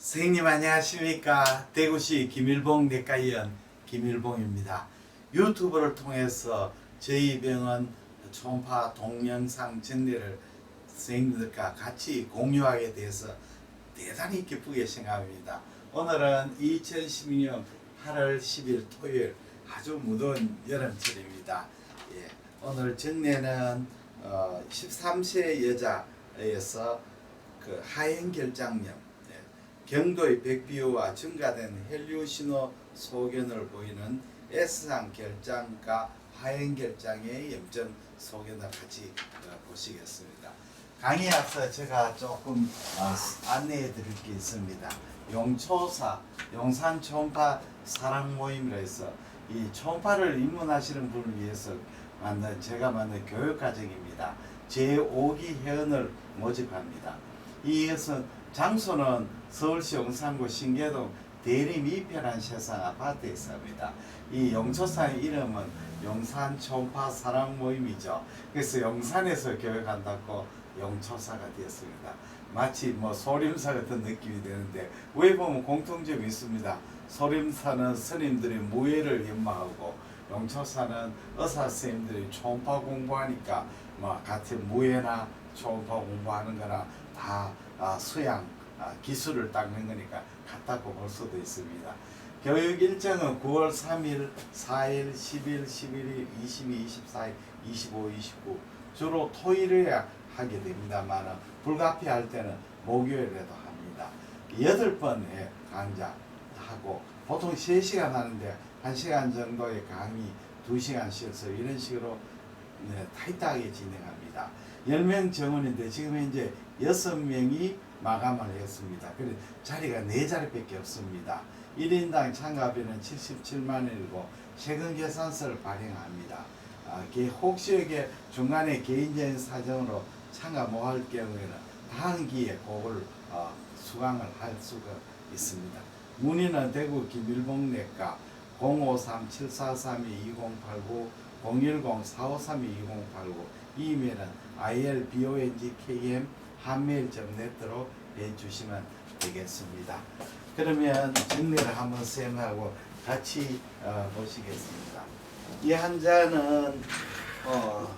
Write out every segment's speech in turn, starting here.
선생님 안녕하십니까? 대구시 김일봉 내과의원 김일봉입니다. 유튜브를 통해서 저희 병원 초음파 동영상 전례를 선생님들과 같이 공유하게 돼서 대단히 기쁘게 생각합니다. 오늘은 2012년 8월 10일 토요일 아주 무더운 여름철입니다. 예, 오늘 정례는 어, 13세 여자에서 그 하행결장염 예, 경도의 백비호와 증가된 헬리오 신호 소견을 보이는 S상 결장과 하행 결장의 염증 소견을 같이 어, 보시겠습니다. 강의 앞서 제가 조금 어, 안내해 드릴 게 있습니다. 용초사 용산 초음파 사랑 모임이라 해서 이 초음파를 입문하시는 분을 위해서 만든 제가 만든 교육 과정입니다. 제5기 회원을 모집합니다. 이것은 장소는 서울시 용산구 신계동 대림 이편한 세상 아파트에 있습니다. 이 용초사의 이름은 용산 초음파 사랑 모임이죠. 그래서 용산에서 교육한다고 용초사가 되었습니다. 마치 뭐 소림사 같은 느낌이 되는데 왜 보면 공통점이 있습니다. 소림사는 스님들이 무예를 연마하고 용초사는 의사 선생님들이 초음파 공부하니까 뭐 같은 무예나 초음파 공부하는 거나 다 아, 수양 아, 기술을 닦는 거니까 같다고 볼 수도 있습니다. 교육 일정은 9월 3일, 4일, 10일, 11일, 22, 24일, 25, 29 주로 토일에 하게 됩니다만 불가피할 때는 목요일에도 합니다. 8번의 강좌 하고 보통 3시간 하는데 1시간 정도의 강의 2시간 쉬어서 이런 식으로 네, 타이트하게 진행합니다. 10명 정원인데 지금 현재 6명이 마감을 했습니다. 그래 자리가 4자리밖에 없습니다. 1인당 참가비는 77만 원이고 세금 계산서를 발행합니다. 아, 게- 혹시 이게 중간에 개인적인 사정으로 참가 못할 경우에는 기회에 그걸 어, 수강을 할 수가 있습니다. 문의는 대구 김일봉내과 053-743-2089 010-4532-2089 이메일은 ilbongkm 한메일.net으로 해주시면 되겠습니다. 그러면 정리를 한번 쌤하고 같이 어, 보시겠습니다. 이 환자는 어,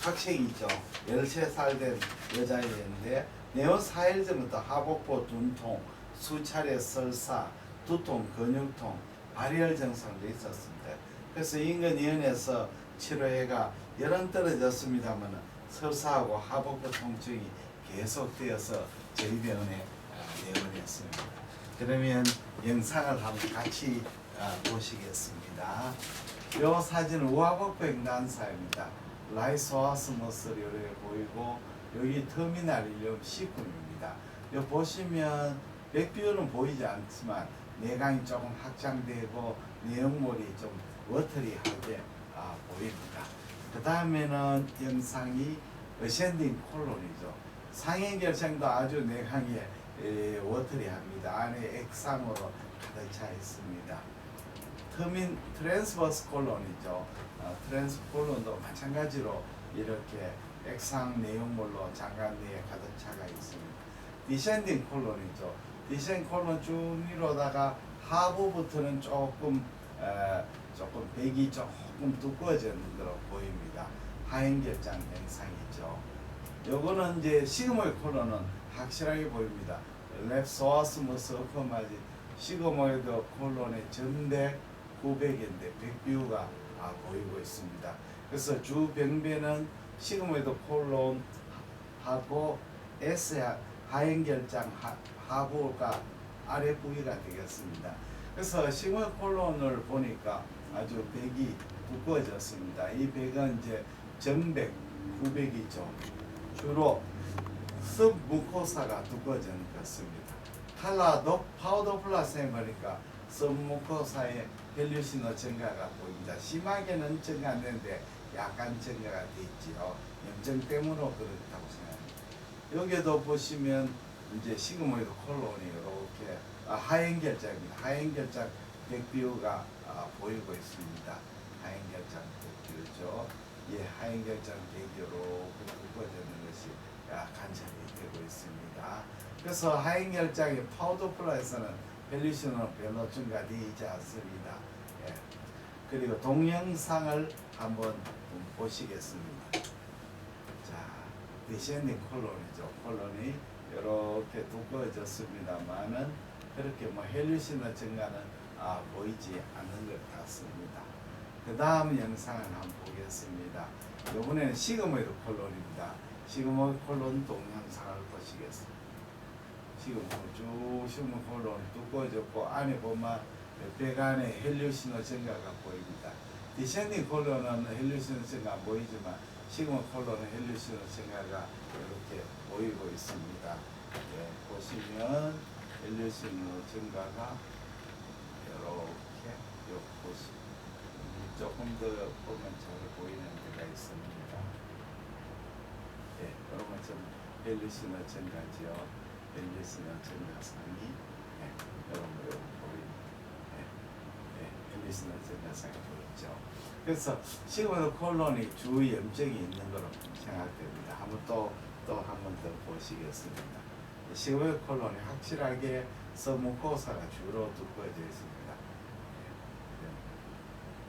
학생이죠. 13살 된 여자인데 내원 4일 전부터 하복부 dun통, 수차례 설사, 두통, 근육통, 발열 증상도 있었습니다. 그래서 인근의원에서 치료해가 열은 떨어졌습니다만 설사하고 하복부 통증이 계속되어서 저희 병원에 아, 내원했습니다. 그러면 영상을 한번 같이 아, 보시겠습니다. 이 사진은 우하복백 난사입니다. 라이소아스모스를 이렇게 보이고 여기 터미널 1년 C군입니다. 여기 보시면 백뷰는 보이지 않지만 내강이 조금 확장되고 내용물이 좀 워터리하게 아, 보입니다. 그 다음에는 영상이 어센딩 콜론이죠. 상행 결정도 아주 내강에 에, 워터리합니다. 안에 액상으로 가득 차 있습니다. 터민 트랜스버스 콜론이죠. 어, 트랜스 콜론도 마찬가지로 이렇게 액상 내용물로 장관 내에 가득 차가 있습니다. 디센딩 콜론이죠. 디센 콜론 쭉 위로다가 하부부터는 조금 에, 조금 백이 조금 두꺼워지는 것으로 보입니다. 하행결장 현상이죠. 요거는 이제 시그모이 콜론은 확실하게 보입니다. 랩소아스무스 어퍼마지 시그모이드 콜론의 전백 900인데 백뷰가 아, 보이고 있습니다. 그래서 주 병변은 시그모이드 콜론하고 S 하행결장 하, 하부가 아래 부위가 되겠습니다. 그래서 시그모이드 콜론을 보니까 아주 백이 두꺼워졌습니다. 이 백은 이제 전백 900이죠. 주로 습무코사가 두꺼워진 것입니다. 칼라도 파우더 플라스에 보니까 습무코사의 헬류신호 증가가 보입니다. 심하게는 증가 안 되는데 약간 증가가 돼 있지요. 염증 때문에 그렇다고 생각합니다. 여기도 보시면 이제 시그모이드 콜론이 이렇게 아, 하행결장입니다. 하행결장 백비우가 아, 보이고 있습니다. 하행결장 백비우죠. 예, 하행결장 백비우로 굵어지는 것이 아, 관찰이 되고 있습니다. 그래서 하행열장의 파우더플라에서는 밸류션은 별로 증가되지 않습니다. 예. 그리고 동영상을 한번 보시겠습니다. 자, 디센딩 콜론이죠. 콜론이 이렇게 두꺼워졌습니다만은 그렇게 뭐 헬류신의 증가는 아, 보이지 않는 것 같습니다. 그 다음 영상을 한번 보겠습니다. 이번에는 시그모이드 콜론입니다. 시그모이드 콜론 동영상을 보시겠습니다. 지금 쭉 시그모이드 콜론이 두꺼워졌고 안에 보면 배관에 헬류신호 증가가 보입니다. 디센딩 콜론은 헬류신호 증가 안 보이지만 시그모이드 콜론은 헬류신호 증가가 이렇게 보이고 있습니다. 예, 보시면 헬류신호 증가가 이렇게 요 보시 조금 더 보면 잘 보이는 데가 있습니다. 예, 여러분 좀 헬리시너 증가지요. 헬리시너 증가상이 예, 여러분 여기 보이는 예, 예, 헬리시너 증가상이 보이죠. 그래서 시그마 콜론이 주 염증이 있는 거로 생각됩니다. 한번 또 또 한 번 더 보시겠습니다. 시그마 콜론이 확실하게 서무코사가 주로 두꺼워져 있습니다.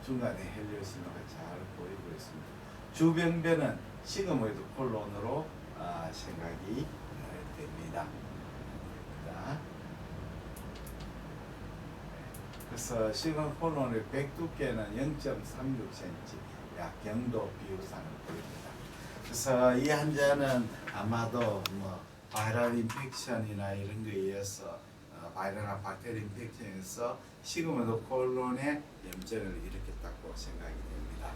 중간에 헬리오 신호가 잘 보이고 있습니다. 주변변은 시그모이드 콜론으로 아, 생각이 어, 됩니다. 자, 그래서 시그모 콜론의 백 두께는 0.36cm, 약 경도 비유상을 보입니다. 그래서 이 환자는 아마도 뭐 바이럴 인펙션이나 이런 거에 의해서 어, 바이럴이나 박테리아 인펙션에서 시그모이드 콜론의 염증을 일으켰다고 생각이 됩니다.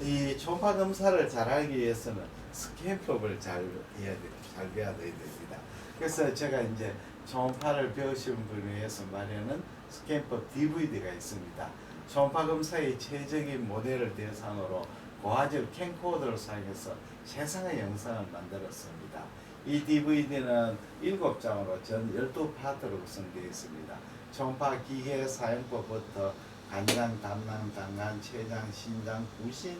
이 초음파 검사를 잘하기 위해서는 스캔법을 잘 해야 돼, 잘 배워야 됩니다. 그래서 제가 이제 초음파를 배우시는 분을 위해서 마련한 스캔법 DVD가 있습니다. 초음파 검사의 최적인 모델을 대상으로 고화질 캠코더를 사용해서 세상의 영상을 만들었습니다. 이 DVD는 7장으로 전 12파트로 구성되어 있습니다. 초음파 기계 사용법부터 간장, 담낭, 당간, 췌장, 신장, 부신,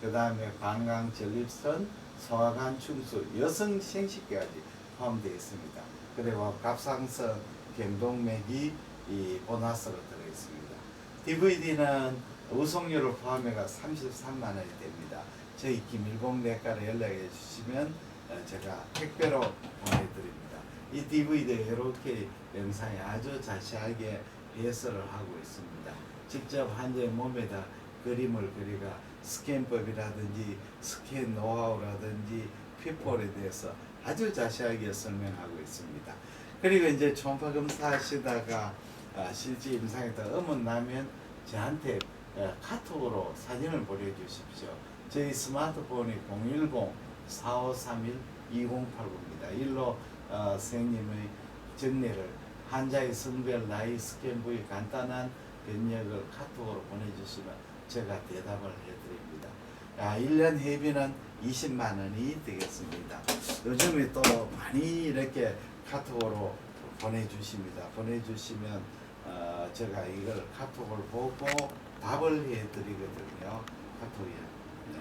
그 다음에 방광, 전립선, 소화관, 충수, 여성 생식까지 포함되어 있습니다. 그리고 갑상선, 경동맥이 이 보너스로 들어 있습니다. DVD는 우송료를 포함해가 33만 원이 됩니다. 저희 김일봉 내과를 연락해 주시면 어, 제가 택배로 보내드립니다. 이 DVD에 이렇게 영상이 아주 자세하게 해설을 하고 있습니다. 직접 환자의 몸에다 그림을 그리가 스캔법이라든지 스캔 노하우라든지 피폴에 대해서 아주 자세하게 설명하고 있습니다. 그리고 이제 초음파 검사하시다가 아, 실제 임상이 더 음은 나면 저한테 어, 카톡으로 사진을 보내주십시오. 저희 스마트폰이 010-4531-2089입니다. 일로 어, 선생님의 정례를 환자의 성별, 나이, 스캔 부위 간단한 변력을 카톡으로 보내주시면 제가 대답을 해드립니다. 아, 1년 회비는 20만 원이 되겠습니다. 요즘에 또 많이 이렇게 카톡으로 보내주십니다. 보내주시면 어, 제가 이걸 카톡을 보고 답을 해드리거든요. 카톡에. 네.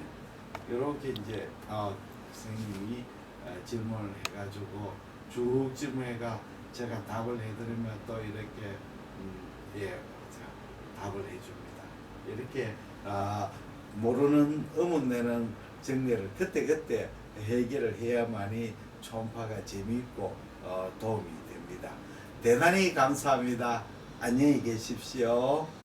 이렇게 이제 어, 선생님이 어, 질문을 해가지고 쭉 질문해가 제가 답을 해드리면 또 이렇게 음, 예 자, 답을 해줍니다. 이렇게 아, 모르는 의문내는 정리를 그때 그때 해결을 해야만이 초음파가 재미있고 어, 도움이 됩니다. 대단히 감사합니다. 안녕히 계십시오.